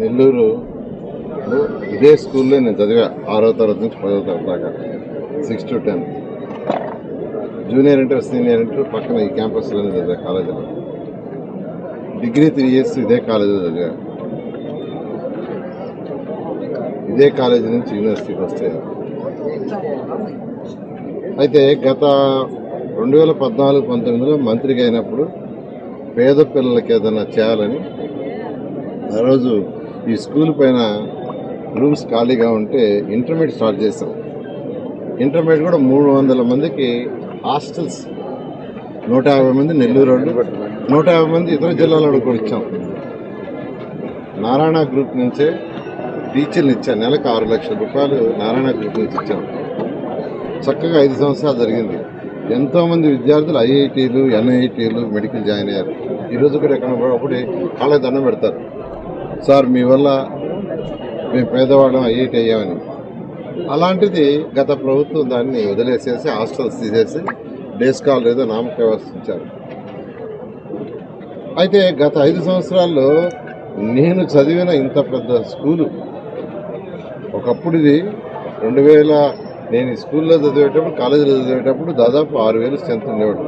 నెల్లూరు ఇదే స్కూల్లో నేను చదివా ఆరో తరగతి నుంచి పదో తరగతి దాకా six to tenth junior inter senior inter పక్కన ఈ క్యాంపస్లోనే చదివా కాలేజీలో. డిగ్రీ త్రీ ఇయర్స్ ఇదే కాలేజీలో చదివా. ఇదే కాలేజీ నుంచి యూనివర్సిటీకి వస్తే. అయితే గత రెండు వేల పద్నాలుగు పంతొమ్మిదిలో మంత్రిగా అయినప్పుడు పేద పిల్లలకి ఏదైనా చేయాలని ఆ రోజు ఈ స్కూల్ పైన రూమ్స్ ఖాళీగా ఉంటే ఇంటర్మీడియట్ స్టార్ట్ చేశాం. ఇంటర్మీడియట్ కూడా మూడు వందల మందికి హాస్టల్స్. నూట యాభై మంది నెల్లూరు వాళ్ళు నూట యాభై మంది ఇతర జిల్లాలో కూడా ఇచ్చాం. నారాయణ గ్రూప్ నుంచే టీచర్లు ఇచ్చాం నెలకు ఆరు లక్షల రూపాయలు నారాయణ గ్రూప్ నుంచి ఇచ్చాం. చక్కగా ఐదు సంవత్సరాలు జరిగింది. ఎంతోమంది విద్యార్థులు ఐఐటీలు ఎన్ఐటీలు మెడికల్ జాయిన్ అయ్యారు. ఈరోజు కూడా ఎక్కడ ఒకటి కాళ్ళకి దండం పెడతారు. సార్ మీ వల్ల మేము పేదవాళ్ళం ఐఐటి అయ్యామని. అలాంటిది గత ప్రభుత్వం దాన్ని వదిలేసేసి హాస్టల్స్ తీసేసి డే స్కాల్ ఏదో నామక వ్యవస్థించారు అయితే గత ఐదు సంవత్సరాల్లో నేను చదివిన ఇంత పెద్ద స్కూలు ఒకప్పుడు ఇది రెండు వేల నేను స్కూల్లో చదివేటప్పుడు కాలేజీలో చదివేటప్పుడు దాదాపు ఆరు వేలు స్ట్రెంత్ ఉండేవాడు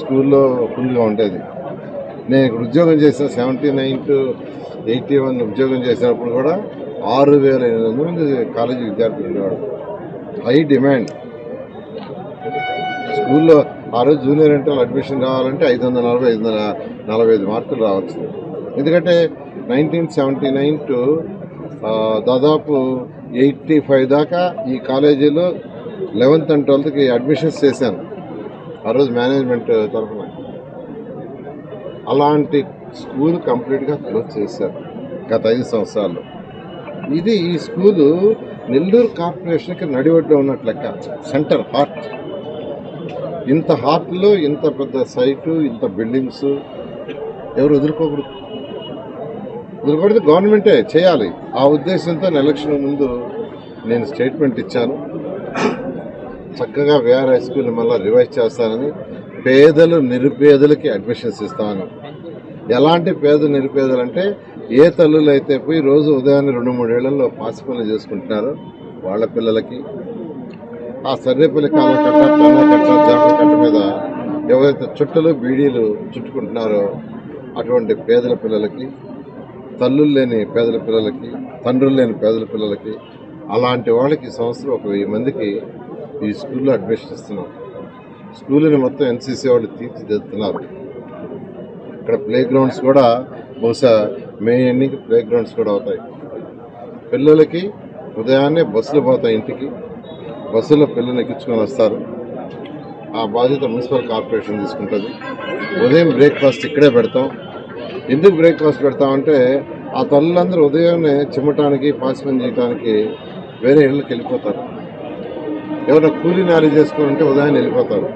స్కూల్లో ఫుల్గా ఉండేది. నేను ఇక్కడ ఉద్యోగం చేసిన seventy nine to eighty one ఉద్యోగం చేసినప్పుడు కూడా ఆరు వేల ఎనిమిది వందల మంది కాలేజీ విద్యార్థులు ఉండేవాడు హై డిమాండ్. స్కూల్లో ఆ రోజు జూనియర్ ఇంటర్ అడ్మిషన్ కావాలంటే ఐదు వందల నలభై ఐదు వందల నలభై ఐదు మార్కులు రావచ్చు. ఎందుకంటే నైన్టీన్ సెవెంటీ నైన్ టు దాదాపు ఎయిటీ ఫైవ్ దాకా ఈ కాలేజీలో లెవెన్త్ అండ్ ట్వెల్త్కి అడ్మిషన్స్ చేశాను. ఆ రోజు మేనేజ్మెంట్ తరఫున. అలాంటి స్కూల్ కంప్లీట్గా క్లోజ్ చేశారు గత ఐదు సంవత్సరాల్లో. ఇది ఈ స్కూలు నెల్లూరు కార్పొరేషన్కి నడివడ్లో ఉన్నట్లు లెక్క సెంటర్ హార్ట్. ఇంత హార్ట్లో ఇంత పెద్ద సైటు ఇంత బిల్డింగ్స్ ఎవరు వదులుకోకూడదు. వదులుకోకూడదు గవర్నమెంటే చేయాలి. ఆ ఉద్దేశంతో ఎలక్షన్ ముందు నేను స్టేట్మెంట్ ఇచ్చాను. చక్కగా వేఆర్ హై స్కూల్ మళ్ళీ రివైజ్ చేస్తానని పేదలు నిరుపేదలకి అడ్మిషన్స్ ఇస్తామని ఎలాంటి పేద నిరుపేదలు అంటే ఏ తల్లులు అయితే పోయి రోజు ఉదయాన్నే రెండు మూడేళ్ళలో పాసి పనులు చేసుకుంటున్నారో వాళ్ళ పిల్లలకి ఆ సర్రేపల్లి కాలం కట్ట కట్ట జామ కట్ట మీద ఎవరైతే చుట్టలు బీడీలు చుట్టుకుంటున్నారో అటువంటి పేదల పిల్లలకి తల్లులు లేని పేదల పిల్లలకి తండ్రులు లేని పేదల పిల్లలకి అలాంటి వాళ్ళకి సంవత్సరం ఒక వెయ్యి మందికి ఈ స్కూల్లో అడ్మిషన్ ఇస్తున్నాం. స్కూల్ని మొత్తం ఎన్సీసీ వాళ్ళు తీర్చిదిద్దుతున్నారు. ఇక్కడ ప్లే గ్రౌండ్స్ కూడా బహుశా మే ఎండింగ్ ప్లే గ్రౌండ్స్ కూడా అవుతాయి. పిల్లలకి ఉదయాన్నే బస్సులు పోతాయి ఇంటికి. బస్సులో పిల్లలు ఎక్కించుకొని వస్తారు. ఆ బాధ్యత మున్సిపల్ కార్పొరేషన్ తీసుకుంటుంది. ఉదయం బ్రేక్ఫాస్ట్ ఇక్కడే పెడతాం. ఎందుకు బ్రేక్ఫాస్ట్ పెడతామంటే ఆ తల్లులందరూ ఉదయాన్నే చిమ్మటానికి పాసిపని చేయడానికి వేరే ఇళ్ళకి వెళ్ళిపోతారు. ఎవరైనా కూలీ నారీ చేసుకుని ఉంటే వెళ్ళిపోతారు.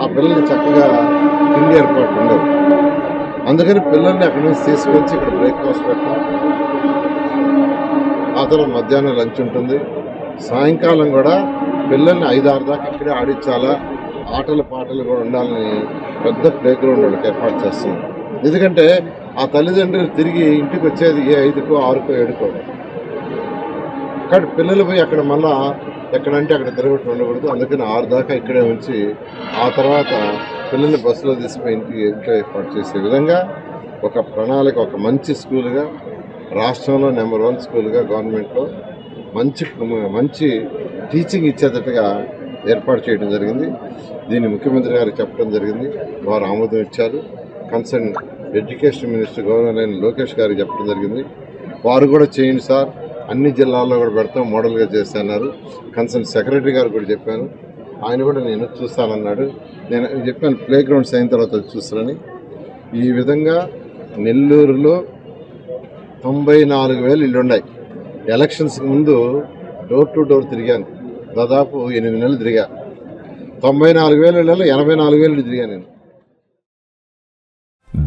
ఆ పిల్లలకి చక్కగా తిండి ఏర్పాటు ఉండదు. అందుకని పిల్లల్ని అక్కడి నుంచి తీసుకొచ్చి ఇక్కడ బ్రేక్ఫాస్ట్ పెట్టాం. ఆ తర్వాత మధ్యాహ్నం లంచ్ ఉంటుంది. సాయంకాలం కూడా పిల్లల్ని ఐదారు దాకా ఇక్కడే ఆడించాలా? ఆటలు పాటలు కూడా ఉండాలని పెద్ద ప్లే గ్రౌండ్ వాళ్ళకి ఏర్పాటు చేస్తున్నాం. ఎందుకంటే ఆ తల్లిదండ్రులు తిరిగి ఇంటికి వచ్చేది ఏ ఐదుకో ఆరుకో ఏడుకో. కానీ పిల్లలు పోయి అక్కడ మళ్ళా ఎక్కడంటే అక్కడ తిరగట్టు ఉండకూడదు. అందుకని ఆరు దాకా ఇక్కడే ఉంచి ఆ తర్వాత పిల్లల్ని బస్సులో తీసుకుని ఇంటికి ఇంట్లో ఏర్పాటు చేసే విధంగా ఒక ప్రణాళిక ఒక మంచి స్కూల్గా రాష్ట్రంలో నెంబర్ వన్ స్కూల్గా గవర్నమెంట్లో మంచి మంచి టీచింగ్ ఇచ్చేటట్టుగా ఏర్పాటు చేయడం జరిగింది. దీన్ని ముఖ్యమంత్రి గారికి చెప్పడం జరిగింది. వారు ఆమోదం ఇచ్చారు. Concern education minister governor Lokesh గారికి చెప్పడం జరిగింది. వారు కూడా చేయండి సార్. అన్ని జిల్లాల్లో కూడా పెడతాం మోడల్గా చేస్తున్నారు కన్సర్న్ సెక్రటరీ గారు కూడా చెప్పాను ఆయన కూడా నేను చూస్తానన్నాడు. నేను చెప్పాను ప్లే గ్రౌండ్స్ అయిన తర్వాత చూస్తానని. ఈ విధంగా నెల్లూరులో తొంభై నాలుగు వేలు ఇల్లున్నాయి. ఎలక్షన్స్కి ముందు డోర్ టు డోర్ తిరిగాను. దాదాపు ఎనిమిది నెలలు తిరిగా. తొంభై నాలుగు వేల ఇళ్ళలో ఎనభై నాలుగు వేలు తిరిగా నేను.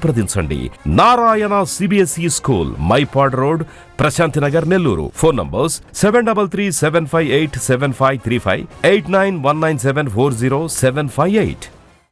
సంప్రదించండి. Narayana CBSE school Mypadu road Prashanti Nagar Nellore. Phone numbers seven double three seven five eight seven five three five eight nine one nine seven four zero seven five eight.